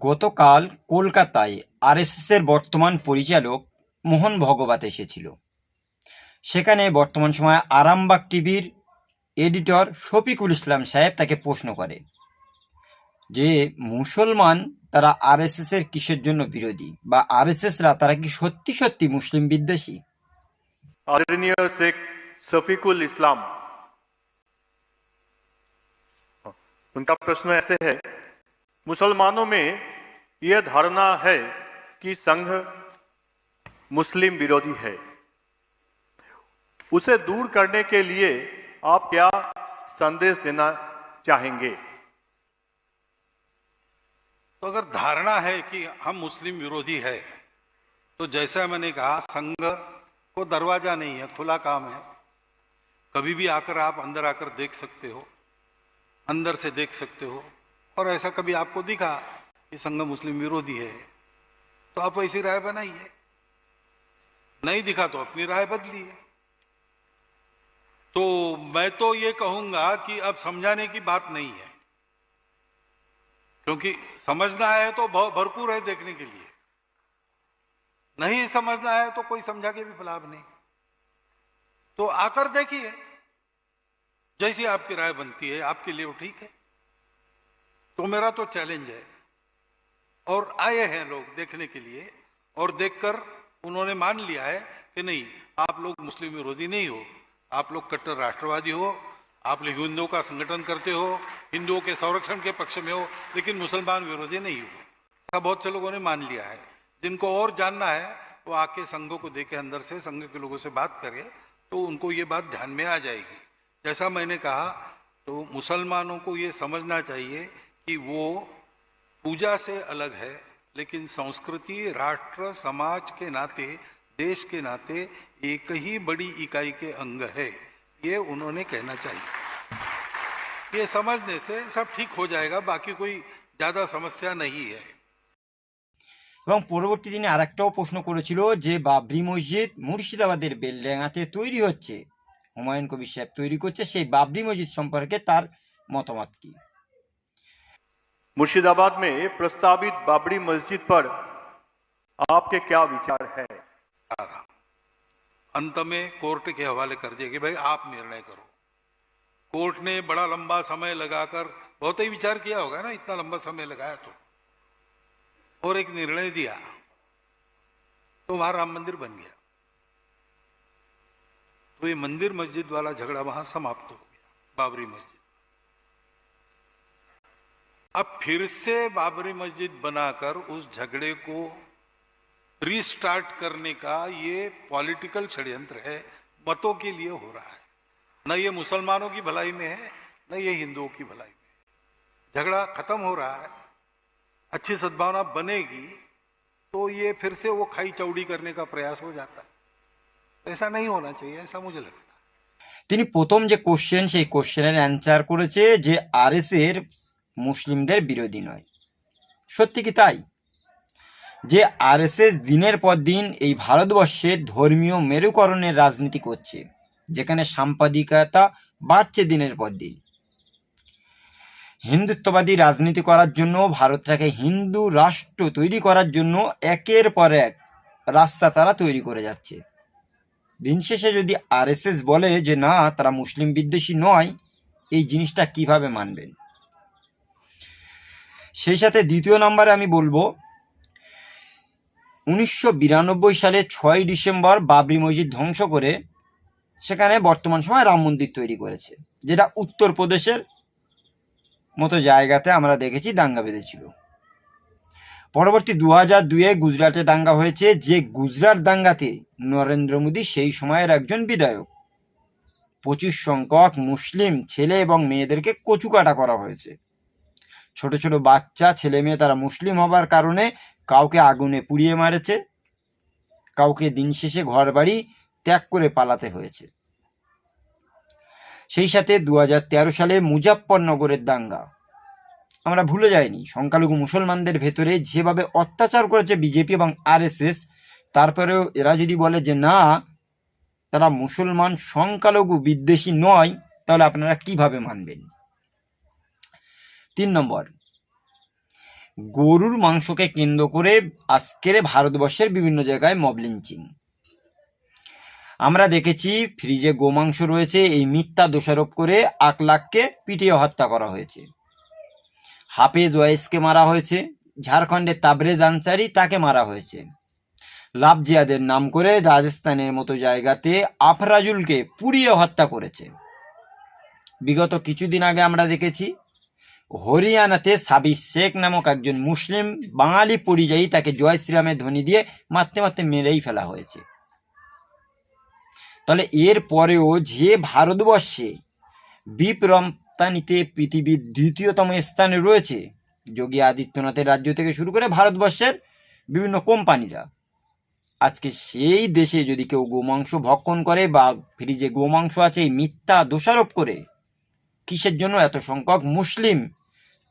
গতকাল কলকাতায় আরএসএসের বর্তমান পরিচালক মোহন ভগবত এসেছিল সেখানে বর্তমান সময়ে আরামবাগ টিভির এডিটর শফিকুল ইসলাম সাহেব তাকে প্রশ্ন করে যে মুসলমান তারা আরএসএস এর কিসের জন্য বিরোধী বা আরএসএসরা তারা কি সত্যি সত্যি মুসলিম বিদ্বেষী आदरणीय शेख शफीकुल इस्लाम उनका प्रश्न ऐसे है मुसलमानों में यह धारणा है कि संघ मुस्लिम विरोधी है। उसे दूर करने के लिए आप क्या संदेश देना चाहेंगे? तो अगर धारणा है कि हम मुस्लिम विरोधी है तो जैसा मैंने कहा, संघ को दरवाज़ा नहीं है, खुला काम है। कभी भी आकर आप अंदर आकर देख सकते हो, अंदर से देख सकते हो। और ऐसा कभी आपको दिखा कि संघ मुस्लिम विरोधी है तो आप ऐसी राय बनाइए। नहीं दिखा तो अपनी राय बदलिए। तो मैं तो ये कहूँगा कि अब समझाने की बात नहीं है, क्योंकि समझना है तो भरपूर है देखने के लिए। नहीं समझना है तो कोई समझा के भी लाभ नहीं। तो आकर देखिए, जैसी आपकी राय बनती है, आपके लिए वो ठीक है। तो मेरा तो चैलेंज है। और आए हैं लोग देखने के लिए, और देखकर उन्होंने मान लिया है कि नहीं, आप लोग मुस्लिम विरोधी नहीं हो। आप लोग कट्टर राष्ट्रवादी हो, आप लोग हिंदुओं का संगठन करते हो, हिंदुओं के संरक्षण के पक्ष में हो, लेकिन मुसलमान विरोधी नहीं हो। ऐसा बहुत से लोगों ने मान लिया है। जिनको और जानना है, वो आके संघों को देखे, अंदर से संघ के लोगों से बात करे तो उनको ये बात ध्यान में आ जाएगी। जैसा मैंने कहा तो मुसलमानों को ये समझना चाहिए कि वो पूजा से अलग है लेकिन संस्कृति राष्ट्र समाज के नाते देश के नाते एक ही बड़ी इकाई के अंग है ये उन्होंने कहना चाहिए ये समझने से सब ठीक हो जाएगा बाकी कोई ज्यादा समस्या नहीं है এবং পরবর্তী দিনে আরেকটাও প্রশ্ন করেছিল যে বাবরি মসজিদ মুর্শিদাবাদের বেলডাঙ্গাতে তৈরি হচ্ছে হুমায়ুন কবির সাহেব তৈরি করছে সেই বাবরি মসজিদ সম্পর্কে তার মতামত কি मुर्शिदाबाद में प्रस्तावित बाबरी मस्जिद पर आपके क्या विचार है? अंत में कोर्ट के हवाले कर दिया कि भाई आप निर्णय करो। कोर्ट ने बड़ा लंबा समय लगाकर, बहुत ही विचार किया होगा ना, इतना लंबा समय लगाया तो। और एक निर्णय दिया तो वहाँ राम मंदिर बन गया। तो ये मंदिर मस्जिद वाला झगड़ा वहाँ समाप्त हो गया, बाबरी मस्जिद। अब फिर से बाबरी मस्जिद बनाकर उस झगड़े को रीस्टार्ट करने का ये पॉलिटिकल षड्यंत्र है मतों के लिए हो रहा है न ये मुसलमानों की भलाई में है न ये हिंदुओं की भलाई में है। झगड़ा खत्म हो रहा है अच्छी सद्भावना बनेगी तो ये फिर से वो खाई चौड़ी करने का प्रयास हो जाता है ऐसा नहीं होना चाहिए ऐसा मुझे लगता है তিনি প্রথম যে কোশ্চেন সেই কোশ্চেনের অ্যান্সার করেছে যে আরএস এর মুসলিমদের বিরোধী নয়। সত্যি কি তাই? যে আরএসএস দিনের পর দিন এই ভারতবর্ষে ধর্মীয় মেরুকরণের রাজনীতি করছে, যেখানে সাম্পাদিকতা বাড়ছে দিনের পর দিন। হিন্দুত্ববাদী রাজনীতি করার জন্য ভারতটাকে হিন্দু রাষ্ট্র তৈরি করার জন্য একের পর এক রাস্তা তারা তৈরি করে যাচ্ছে। দিন শেষে যদি আরএসএস বলে যে না, তারা মুসলিম বিদ্বেষী নয়, এই জিনিসটা কীভাবে মানবেন? সেই সাথে দ্বিতীয় নম্বরে আমি বলব, উনিশশো বিরানব্বই সালে ছয় ডিসেম্বর বাবরি মসজিদ ধ্বংস করে সেখানে বর্তমান সময় রাম মন্দির তৈরি করেছে, যেটা উত্তরপ্রদেশের মতো জায়গাতে আমরা দেখেছি দাঙ্গা বেঁধেছিল। পরবর্তী দু হাজার দুয়ে গুজরাটে দাঙ্গা হয়েছে, যে গুজরাট দাঙ্গাতে নরেন্দ্র মোদী সেই সময়ের একজন বিধায়ক। প্রচুর সংখ্যক মুসলিম ছেলে এবং মেয়েদেরকে কচুকাটা করা হয়েছে। ছোট ছোট বাচ্চা, ছেলে মেয়ে তারা মুসলিম হবার কারণে কাউকে আগুনে পুড়িয়ে মারেছে। কাউকে দিন শেষে ঘর বাড়ি ত্যাগ করে পালাতে হয়েছে। সেই সাথে দু হাজার তেরো সালে মুজাফফরনগরের দাঙ্গা। আমরা ভুলে যাইনি, সংখ্যালঘু মুসলমানদের ভেতরে যেভাবে অত্যাচার করেছে বিজেপি এবং আরএসএস, তারপরেও এরা যদি বলে যে না, তারা মুসলমান সংখ্যালঘু বিদ্বেষী নয়, তাহলে আপনারা কীভাবে মানবেন? তিন নম্বর। গরুর মাংসকে কেন্দ্র করে আজকের ভারতবর্ষের বিভিন্ন জায়গায় মব লিঞ্চিং আমরা দেখেছি ফ্রিজে গোমাংস রয়েছে, এই মিথ্যা দোষারোপ করে আকলাককে পিটিয়ে হত্যা করা হয়েছে। হাফেজ ওয়াইসকে মারা হয়েছে, ঝাড়খণ্ডের তাবরেজ আনসারি তাকে মারা হয়েছে। লাভ জিয়াদের নাম করে রাজস্থানের মতো জায়গাতে আফরাজুলকে পুড়িয়ে হত্যা করেছে। বিগত কিছুদিন আগে আমরা দেখেছি হরিয়ানাতে সাবির শেখ নামক একজন মুসলিম বাঙালি পরিযায়ী তাকে জয় শ্রীরামের ধ্বনি দিয়ে মারতে মারতে মেরেই ফেলা হয়েছে। তাহলে এর পরেও যে ভারতবর্ষে বিপ রপ্তানিতে পৃথিবীর দ্বিতীয়তম স্থানে রয়েছে, যোগী আদিত্যনাথের রাজ্য থেকে শুরু করে ভারতবর্ষের বিভিন্ন কোম্পানিরা, আজকে সেই দেশে যদি কেউ গোমাংস ভক্ষণ করে বা ফ্রিজে গোমাংস আছে, এই মিথ্যা দোষারোপ করে, কিসের জন্য এত সংখ্যক মুসলিম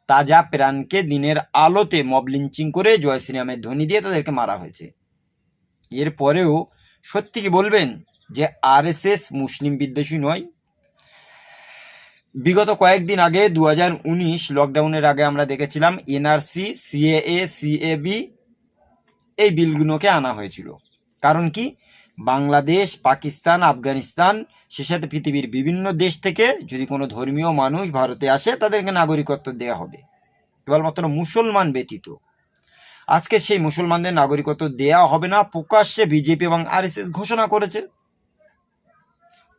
তাজা প্রাণকে দিনের আলোতে মব লিঞ্চিং করে জয় শ্রীরামের ধ্বনি দিয়ে তাদেরকে মারা হয়েছে। এরপরেও সত্যি কি বলবেন যে আরএসএস মুসলিম বিদ্বেষী নয়? বিগত কয়েকদিন আগে দু উনিশ লকডাউনের আগে আমরা দেখেছিলাম এনআরসি, সিএএ, সিএবি এই বিলগুলোকে আনা হয়েছিল। কারণ কি? বাংলাদেশ, পাকিস্তান, আফগানিস্তান সে সাথে পৃথিবীর বিভিন্ন দেশ থেকে যদি কোনো ধর্মীয় মানুষ ভারতে আসে, তাদেরকে নাগরিকত্ব দেওয়া হবে। কেবলমাত্র মুসলমান ব্যতীত। আজকে সেই মুসলমানদের নাগরিকত্ব দেওয়া হবে না, প্রকাশ্যে বিজেপি এবং আরএসএস ঘোষণা করেছে।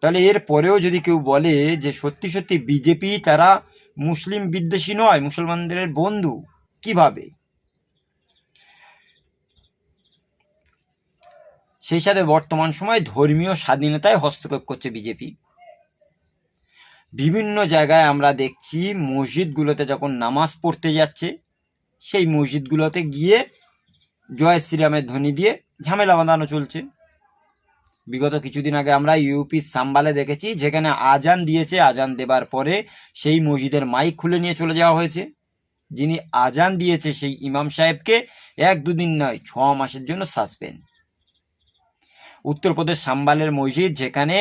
তাহলে এর পরেও যদি কেউ বলে যে সত্যি সত্যি বিজেপি তারা মুসলিম বিদ্বেষী নয়, মুসলমানদের বন্ধু, কীভাবে? সেই সাথে বর্তমান সময় ধর্মীয় স্বাধীনতায় হস্তক্ষেপ করছে বিজেপি। বিভিন্ন জায়গায় আমরা দেখছি মসজিদগুলোতে যখন নামাজ পড়তে যাচ্ছে, সেই মসজিদগুলোতে গিয়ে জয় শ্রীরামের ধ্বনি দিয়ে ঝামেলা বাঁধানো চলছে। বিগত কিছুদিন আগে আমরা ইউপি সাম্বালে দেখেছি, যেখানে আজান দিয়েছে, আজান দেবার পরে সেই মসজিদের মাইক খুলে নিয়ে চলে যাওয়া হয়েছে। যিনি আজান দিয়েছে সেই ইমাম সাহেবকে এক দুদিন নয়, ছ মাসের জন্য সাসপেন্ড। উত্তরপ্রদেশ সাম্বালের মসজিদ, যেখানে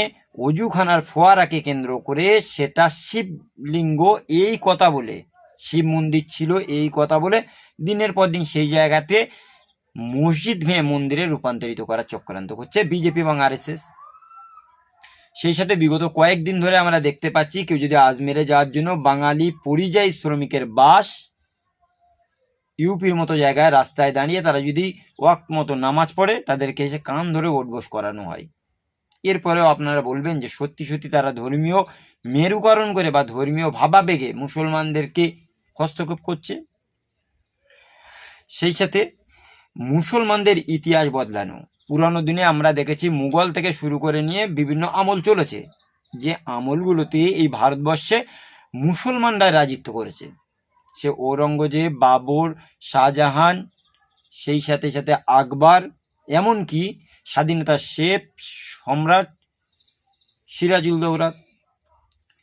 অজুখানার ফোয়ারাকে কেন্দ্র করে সেটা শিবলিঙ্গ এই কথা বলে। শিব মন্দির ছিল এই কথা বলে দিনের পর দিন সেই জায়গাতে মসজিদ ভেঙে মন্দিরে রূপান্তরিত করার চক্রান্ত করছে বিজেপি এবং আরএসএস। সেই সাথে বিগত কয়েকদিন ধরে আমরা দেখতে পাচ্ছি কেউ যদি আজমেরে যাওয়ার জন্য বাঙালি পরিযায়ী শ্রমিকের বাস ইউপির মতো জায়গায় রাস্তায় দাঁড়িয়ে তারা যদি ওয়াক্ত মতো নামাজ পড়ে, তাদেরকে এসে কান ধরে ওঠবোস করানো হয়। এরপরেও আপনারা বলবেন যে সত্যি সত্যি তারা ধর্মীয় মেরুকরণ করে বা ধর্মীয় ভাবাবেগে মুসলমানদেরকে হস্তক্ষেপ করছে। সেই সাথে মুসলমানদের ইতিহাস বদলানো। পুরানো দিনে আমরা দেখেছি মুঘল থেকে শুরু করে নিয়ে বিভিন্ন আমল চলেছে। যে আমলগুলোতে এই ভারতবর্ষে মুসলমানরা রাজিত্ব করেছে। সে ঔরঙ্গজেব, বাবর, শাহজাহান, সেই সাথে সাথে আকবর, এমনকি স্বাধীনতা শেফ সম্রাট, সিরাজুল দৌরাত।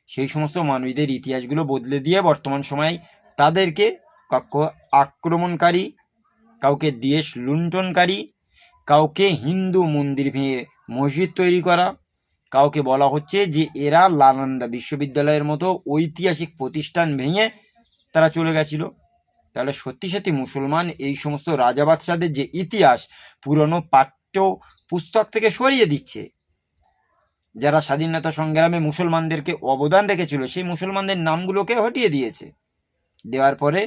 সেই সমস্ত মানুষদের ইতিহাসগুলো বদলে দিয়ে বর্তমান সময় তাদেরকে কাউকে আক্রমণকারী, কাউকে দেশ লুণ্ঠনকারী, কাউকে হিন্দু মন্দির ভেঙে মসজিদ তৈরি করা, কাউকে বলা হচ্ছে যে এরা লানান্দা বিশ্ববিদ্যালয়ের মতো ঐতিহাসিক প্রতিষ্ঠান ভেঙে তারা চলে গেছিল। তাহলে সত্যি সত্যি মুসলমান এই সমস্ত রাজা বাদশাদের যে ইতিহাস, পুরনো পাঠ্য পুস্তক থেকে সরিয়ে দিচ্ছে। যারা স্বাধীনতা সংগ্রামে মুসলমানদেরকে অবদান রেখেছিল, সেই মুসলমানদের নামগুলোকে হটিয়ে দিয়েছে। দেওয়ার পরে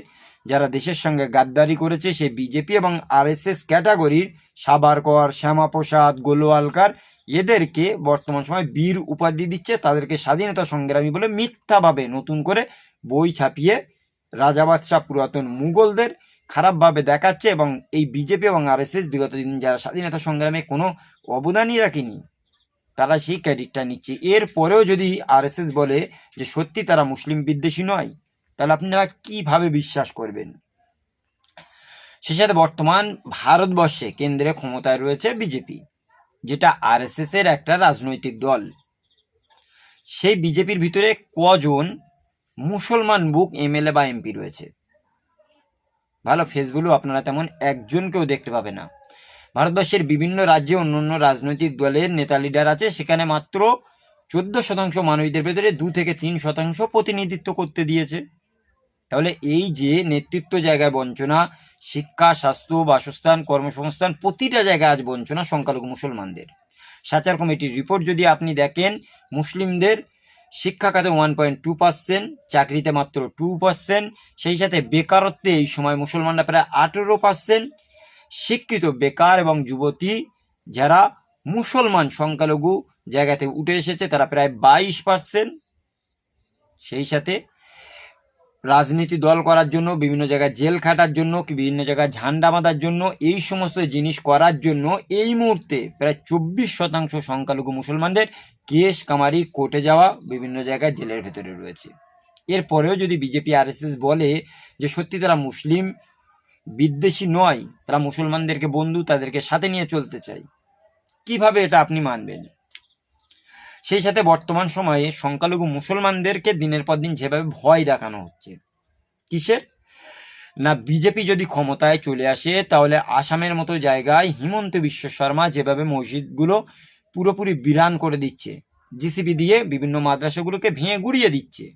যারা দেশের সঙ্গে গাদ্দারি করেছে, সেই বিজেপি এবং আরএসএস ক্যাটাগরির সাবারকর, শ্যামাপ্রসাদ গোলওয়ালকার এদেরকে বর্তমান সময় বীর উপাধি দিচ্ছে, তাদেরকে স্বাধীনতা সংগ্রামী বলে মিথ্যাভাবে নতুন করে বই ছাপিয়ে রাজা বাদশাহ পুরাতন মুঘলদের খারাপভাবে দেখাচ্ছে এবং এই বিজেপি এবং আরএসএস বিগত দিন যারা স্বাধীনতা সংগ্রামে কোনো অবদানই রাখেনি, তারা সেই ক্রেডিটটা নিচ্ছে। এর পরেও যদি আরএসএস বলে যে সত্যি তারা মুসলিম বিদ্বেষী নয়, তাহলে আপনারা কীভাবে বিশ্বাস করবেন? সে সাথে বর্তমান ভারতবর্ষে কেন্দ্রে ক্ষমতায় রয়েছে বিজেপি, যেটা আরএসএস এর একটা রাজনৈতিক দল। সেই বিজেপির ভিতরে কজন মুসলমান বুক এমএলএ বা এমপি রয়েছে। ভালো, ফেসবুকও আপনারা তেমন একজনকেও দেখতে পাবে না। ভারতবর্ষের বিভিন্ন রাজ্যে অন্য অন্য রাজনৈতিক দলের নেতা লিডার আছে, সেখানে মাত্র চোদ্দ শতাংশ মানুষদের ভেতরে দু থেকে তিন শতাংশ প্রতিনিধিত্ব করতে দিয়েছে। তাহলে এই যে নেতৃত্ব জায়গায় বঞ্চনা, শিক্ষা, স্বাস্থ্য, বাসস্থান, কর্মসংস্থান, প্রতিটা জায়গায় আজ বঞ্চনা সংখ্যালঘু মুসলমানদের। সাচার কমিটির রিপোর্ট যদি আপনি দেখেন, মুসলিমদের শিক্ষা খাতে ওয়ান পয়েন্ট টু পার্সেন্ট চাকরিতে মাত্র টু পার্সেন্ট সেই সাথে বেকারত্বে এই সময় মুসলমানরা প্রায় আঠেরো পার্সেন্ট শিক্ষিত বেকার এবং যুবতী যারা মুসলমান সংখ্যালঘু জায়গাতে উঠে এসেছে, তারা প্রায় বাইশ পার্সেন্ট সেই সাথে রাজনীতি দল করার জন্য, বিভিন্ন জায়গায় জেল খাটার জন্য, কি বিভিন্ন জায়গায় ঝান্ডা বাঁধার জন্য, এই সমস্ত জিনিস করার জন্য এই মুহূর্তে প্রায় চব্বিশ শতাংশ সংখ্যালঘু মুসলমানদের কেশ কামারি কোর্টে যাওয়া বিভিন্ন জায়গায় জেলের ভেতরে রয়েছে। এরপরেও যদি বিজেপি, আরএসএস বলে যে সত্যি তারা মুসলিম, বিদ্বেষী নয়, তারা মুসলমানদেরকে বন্ধু, তাদেরকে সাথে নিয়ে চলতে চায়, কীভাবে এটা আপনি মানবেন? সেই সাথে বর্তমান সময়ে সংখ্যালঘু মুসলমানদেরকে দিনের পর দিন যেভাবে ভয় দেখানো হচ্ছে। কিসের? না, বিজেপি যদি ক্ষমতায় চলে আসে, তাহলে আসামের মতো জায়গায় হিমন্ত বিশ্ব শর্মা যেভাবে মসজিদগুলো পুরোপুরি বিরান করে দিচ্ছে, জিসিবি দিয়ে বিভিন্ন মাদ্রাসাগুলোকে ভেঙে গুড়িয়ে দিচ্ছে,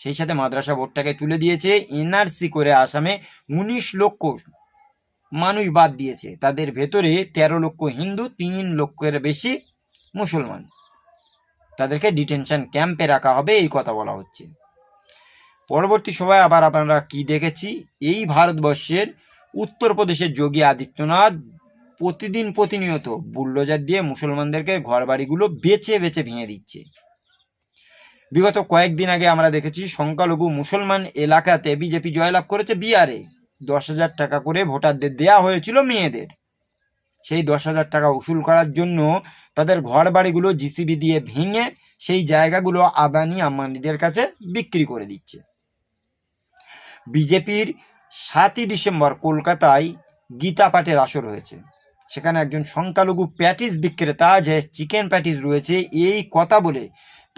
সেই সাথে মাদ্রাসা বোর্ডটাকে তুলে দিয়েছে, এনআরসি করে আসামে উনিশ লক্ষ মানুষ বাদ দিয়েছে, তাদের ভেতরে তেরো লক্ষ হিন্দু, তিন লক্ষের বেশি মুসলমান। তাদেরকে ডিটেনশন ক্যাম্পে রাখা হবে, এই কথা বলা হচ্ছে। পরবর্তী সময় আবার আপনারা কি দেখেছি? এই ভারতবর্ষের উত্তরপ্রদেশের যোগী আদিত্যনাথ প্রতিদিন প্রতিনিয়ত বুল্ডোজার দিয়ে মুসলমানদেরকে ঘর বাড়িগুলো বেচে বেচে ভেঙে দিচ্ছে। বিগত কয়েকদিন আগে আমরা দেখেছি সংখ্যালঘু মুসলমান এলাকাতে বিজেপি জয়লাভ করেছে বিহারে। দশ হাজার টাকা করে ভোটারদের দেয়া হয়েছিল মেয়েদের। সেই দশ হাজার টাকা উসুল করার জন্য তাদের ঘর বাড়িগুলো জিসিবি দিয়ে ভেঙে সেই জায়গাগুলো আদানি আম্বানিদের কাছে বিক্রি করে দিচ্ছে। বিজেপির সাতই ডিসেম্বর কলকাতায় গীতা পাঠের আসর হয়েছে। সেখানে একজন সংখ্যালঘু প্যাটিস বিক্রেতা যে চিকেন প্যাটিস রয়েছে, এই কথা বলে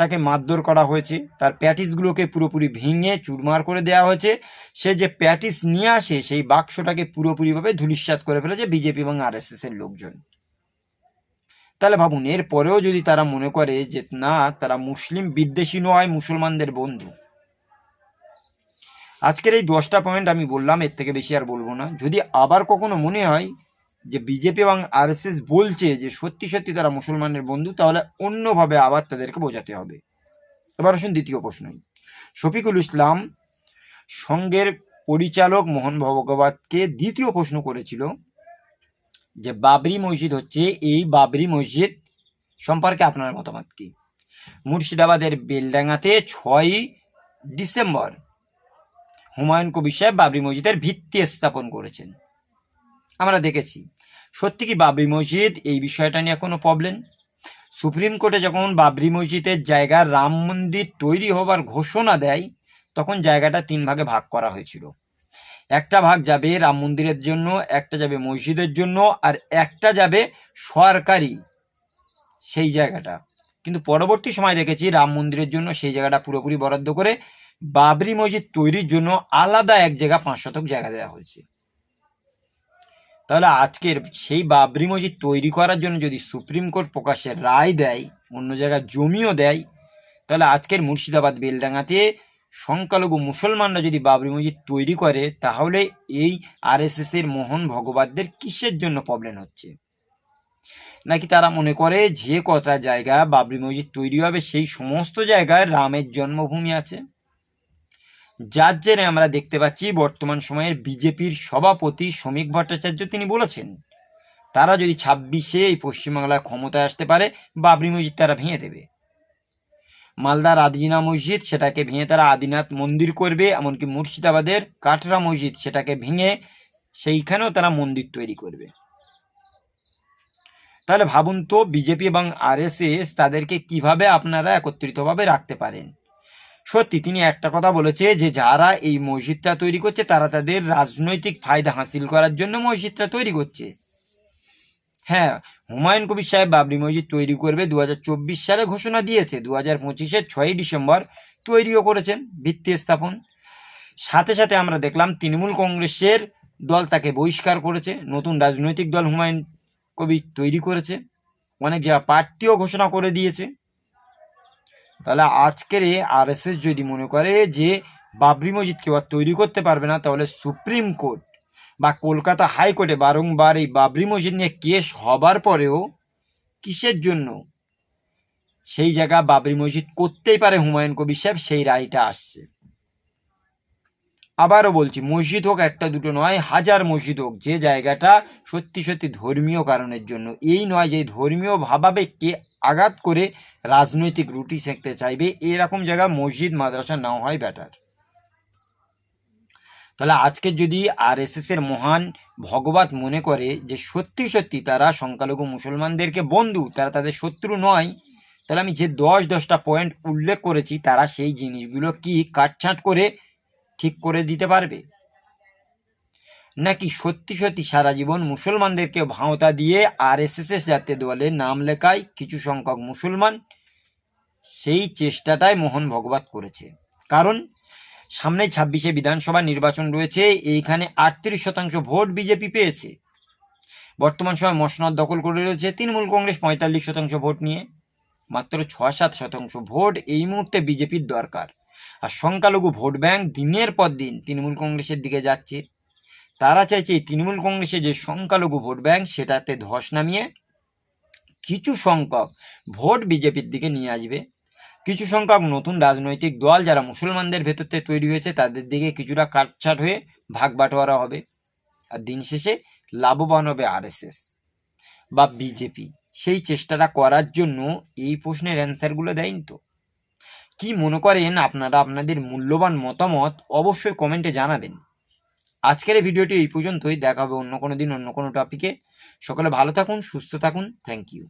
তাকে মারধর করা হয়েছে। তার প্যাটিসগুলোকে পুরোপুরি ভেঙে চুরমার করে দেওয়া হয়েছে। সে যে প্যাটিস নিয়ে আসে, সেই বাক্সটাকে পুরোপুরিভাবে ধূলিসাৎ করে ফেলেছে বিজেপি এবং আরএসএস এর লোকজন। তাহলে ভাবুন, এর পরেও যদি তারা মনে করে যে না, তারা মুসলিম বিদ্বেষী নয়, মুসলমানদের বন্ধু। আজকের এই দশটা পয়েন্ট আমি বললাম, এর থেকে বেশি আর বলব না। যদি আবার কখনো মনে হয় যে বিজেপি এবং আরএসএস বলছে যে সত্যি সত্যি তারা মুসলমানের বন্ধু, তাহলে অন্যভাবে আবার তাদেরকে বোঝাতে হবে। এবার আসুন দ্বিতীয় প্রশ্নই। শফিকুল ইসলাম সংঘের পরিচালক মোহন ভগবতকে দ্বিতীয় প্রশ্ন করেছিল যে বাবরি মসজিদ হচ্ছে, এই বাবরি মসজিদ সম্পর্কে আপনার মতামত কি? মুর্শিদাবাদের বেলডাঙ্গাতে ছয় ডিসেম্বর হুমায়ুন কবির সাহেব বাবরি মসজিদের ভিত্তি স্থাপন করেছেন। আমরা দেখেছি। সত্যি কি বাবরি মসজিদ এই বিষয়টা নিয়ে কোনো প্রবলেম সুপ্রিম কোর্টে যখন বাবরি মসজিদের জায়গা রাম মন্দির তৈরি হবার ঘোষণা দেয়, তখন জায়গাটা তিন ভাগে ভাগ করা হয়েছিল। একটা ভাগ যাবে রাম মন্দিরের জন্য, একটা যাবে মসজিদের জন্য, আর একটা যাবে সরকারি সেই জায়গাটা। কিন্তু পরবর্তী সময় দেখেছি রাম মন্দিরের জন্য সেই জায়গাটা পুরোপুরি বরাদ্দ করে বাবরি মসজিদ তৈরির জন্য আলাদা এক জায়গা পাঁচ শতক জায়গা দেওয়া হয়েছে। তাহলে আজকের সেই বাবরি মসজিদ তৈরি করার জন্য যদি সুপ্রিম কোর্ট প্রকাশ্যে রায় দেয়, অন্য জায়গায় জমিও দেয়, তাহলে আজকের মুর্শিদাবাদ বেলডাঙ্গাতে সংখ্যালঘু মুসলমানরা যদি বাবরি মসজিদ তৈরি করে, তাহলে এই আরএসএস এর মোহন ভগবতদের কিসের জন্য প্রবলেম হচ্ছে? নাকি তারা মনে করে যে কটা জায়গা বাবরি মসজিদ তৈরি হবে, সেই সমস্ত জায়গায় রামের জন্মভূমি আছে? যার জেরে আমরা দেখতে পাচ্ছি বর্তমান সময়ের বিজেপির সভাপতি শ্রমিক ভট্টাচার্য তিনি বলেছেন, তারা যদি ছাব্বিশে এই পশ্চিমবাংলায় ক্ষমতায় আসতে পারে, বাবরি মসজিদ তারা ভেঙে দেবে। মালদার আদিনা মসজিদ সেটাকে ভেঙে তারা আদিনাথ মন্দির করবে, এমনকি মুর্শিদাবাদের কাটরা মসজিদ সেটাকে ভেঙে সেইখানেও তারা মন্দির তৈরি করবে। তাহলে ভাবুন তো, বিজেপি এবং আরএসএস তাদেরকে কীভাবে আপনারা একত্রিতভাবে রাখতে পারেন? সত্যি তিনি একটা কথা বলেছে যে যারা এই মসজিদটা তৈরি করছে, তারা তাদের রাজনৈতিক ফায়দা হাসিল করার জন্য মসজিদটা তৈরি করছে। হ্যাঁ হুমায়ুন কবির সাহেব বাবরি মসজিদ তৈরি করবে দু সালে ঘোষণা দিয়েছে দু হাজার পঁচিশের ছয়ই ডিসেম্বর তৈরিও করেছেন ভিত্তি স্থাপন। সাথে সাথে আমরা দেখলাম তৃণমূল কংগ্রেসের দল তাকে বহিষ্কার করেছে, নতুন রাজনৈতিক দল হুমায়ুন কবি তৈরি করেছে। অনেক জায়গা প্রার্থীও ঘোষণা করে দিয়েছে। তাহলে আজকের আর যদি মনে করে যে বাবরি মসজিদ কেউ আর তৈরি করতে পারবে না, তাহলে সুপ্রিম কোর্ট বা কলকাতা হাইকোর্টে বারংবার এই বাবরি মসজিদ নিয়ে কেস হবার পরেও কিসের জন্য? সেই জায়গা বাবরি মসজিদ করতেই পারে হুমায়ুন কবির সাহেব, সেই রায়টা আসছে। আবারও বলছি, মসজিদ হোক একটা দুটো নয়, হাজার মসজিদ হোক, যে জায়গাটা সত্যি সত্যি ধর্মীয় কারণের জন্য। এই নয় যে ধর্মীয় ভাবাবেগকে আঘাত করে রাজনৈতিক রুটি সেঁকতে চাইবে। এরকম জায়গা মসজিদ, মাদ্রাসা নাও হয় ব্যাটার তাহলে আজকে যদি আর এর মহান ভগবত মনে করে যে সত্যি সত্যি তারা সংখ্যালঘু মুসলমানদেরকে বন্ধু, তারা তাদের শত্রু নয়, তাহলে আমি যে দশ দশটা পয়েন্ট উল্লেখ করেছি, তারা সেই জিনিসগুলো কি কাটছাঁট করে ঠিক করে দিতে পারবে? নাকি সত্যি সত্যি সারা জীবন মুসলমানদেরকে ভাঁওতা দিয়ে আর এস এস জাতীয় দলে নাম লেখায় কিছু সংখ্যক মুসলমান? সেই চেষ্টাটাই মোহন ভগবত করেছে। কারণ সামনে ছাব্বিশে বিধানসভা নির্বাচন রয়েছে, এইখানে আটত্রিশ শতাংশ ভোট বিজেপি পেয়েছে। বর্তমান সময় মসনদ দখল করে রয়েছে তৃণমূল কংগ্রেস পঁয়তাল্লিশ শতাংশ ভোট নিয়ে, মাত্র ছ সাত শতাংশ ভোট এই মুহূর্তে বিজেপির দরকার। আর সংখ্যালঘু ভোট ব্যাংক দিনের পর দিন তৃণমূল কংগ্রেসের দিকে যাচ্ছে। তারা চাইছে এই তৃণমূল কংগ্রেসের যে সংখ্যালঘু ভোট ব্যাংক, সেটাতে ধস নামিয়ে কিছু সংখ্যক ভোট বিজেপির দিকে নিয়ে আসবে। কিছু সংখ্যক নতুন রাজনৈতিক দল যারা মুসলমানদের ভেতর থেকে তৈরি হয়েছে, তাদের দিকে কিছুটা কাটছাট হয়ে ভাগ বাটোয়ারা হবে। আর দিন শেষে লাভবান হবে আরএসএস বা বিজেপি। সেই চেষ্টাটা করার জন্য এই প্রশ্নের অ্যান্সারগুলো দেয়নি তো? কি মনে করেন আপনারা? আপনাদের মূল্যবান মতামত অবশ্যই কমেন্টে জানাবেন। আজকের এই ভিডিওটি এই পর্যন্তই। দেখা হবে অন্য কোনো দিন, অন্য কোনো টপিকে সকলে ভালো থাকুন, সুস্থ থাকুন। Thank you